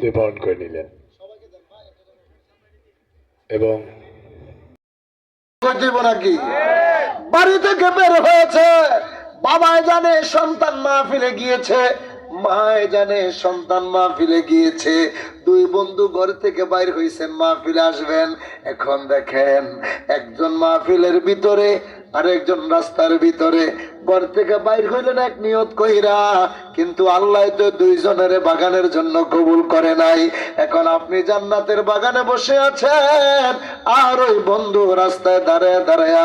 দিয়ে বরণ করে নিলেন। এবং নাকি বাড়ি থেকে বের হয়েছে বাবাই জানে সন্তান মাহফিলে গিয়েছে, মায় জানে সন্তান মাহফিলে গিয়েছে। দুই বন্ধু ঘর থেকে বাইর হইছেন মাহফিলে আসবেন। এখন দেখেন, একজন মাহফিলের ভিতরে আর একজন রাস্তার ভিতরে। ঘর থেকে বাইর হইলেন এক নিয়ত কইরা, কিন্তু আল্লাহ তো দুইজনের বাগানের জন্য কবুল করে নাই। এখন আপনি জান্নাতের বাগানে বসে আছেন, আর ওই বন্ধু রাস্তায় দাঁড়ায় দাঁড়ায়া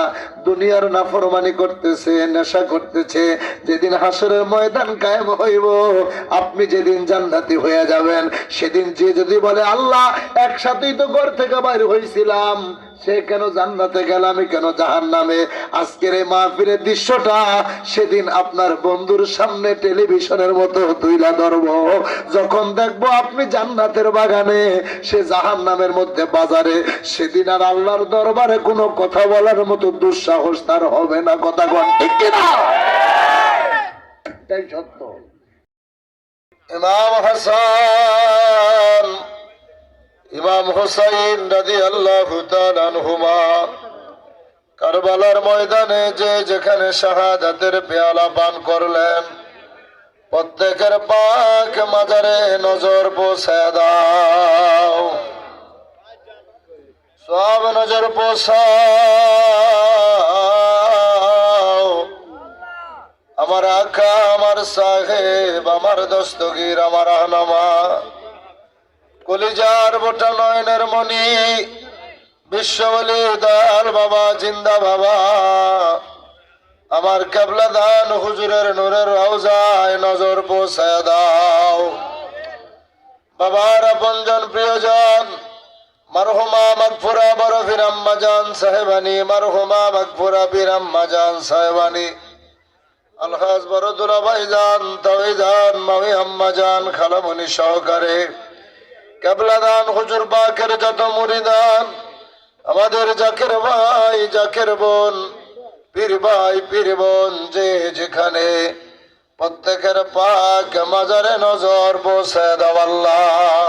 দুনিয়ার নাফরমানি করতেছে, নেশা করতেছে, যেদিন হাসরের ময়দান কায়েম হইব, আপনি যেদিন জান্নাতি হয়ে যাবেন, সেদিন যে যদি বলে, আল্লাহ, একসাথেই তো ঘর থেকে বাইর হয়েছিলাম সে কেন জান্নাতে গেল, আমি কেন জাহান নামে আজকের এই মাহফিলের দৃশ্যটা সেদিন আপনার বন্ধুর সামনে টেলিভিশনের মতো তুইলা ধরব। যখন দেখব আপনি জান্নাতের বাগানে, সে জাহান নামের মধ্যে বাজারে, সেদিন আর আল্লাহর দরবারে কোনো কথা বলার মতো দুঃসাহস তার হবে না কথা কন ঠিক কিনা? এটাই সত্য। ইমাম হাসান ইমাম হুসাইন রাজি আল্লাহ আনহুমা কারবালার ময়দানে যে যেখানে শাহাদাতের পেয়ালা পান করলেন প্রত্যেকের পাক মাজারে নজর পৌঁছায় দাও। সব নজর পৌঁছাও আমার আকা আমার সাহেব, আমার দস্তগীর, আমার আহনামা। কলিজার বোটা নয়নের মণি, বিশ্ববলি দয়াল বাবা, জিন্দা বাবা। আমার কেবলা দান হুজুরের নূরের রওজায় নজর পৌঁছায় দাও। বাবার আপনজন প্রিয়জন, মারহুমা মাগফুরা বরফির আম্মা সাহেবানি, মারহুমা মাগফুরা বীর আম্মা জান সাহেবানি। আলহাজ বরদুলা ভাইজান তাওইজান মামি আম্মা জান খালামনি সহকারে। কেবলাদান, হুজুর পাকের যত মুরিদান, আমাদের জাকের ভাই, জাকের বোন, পীর ভাই, পীর বোন, যে যেখানে প্রত্যেকের পাক মাজারে নজর বসে দাও আল্লাহ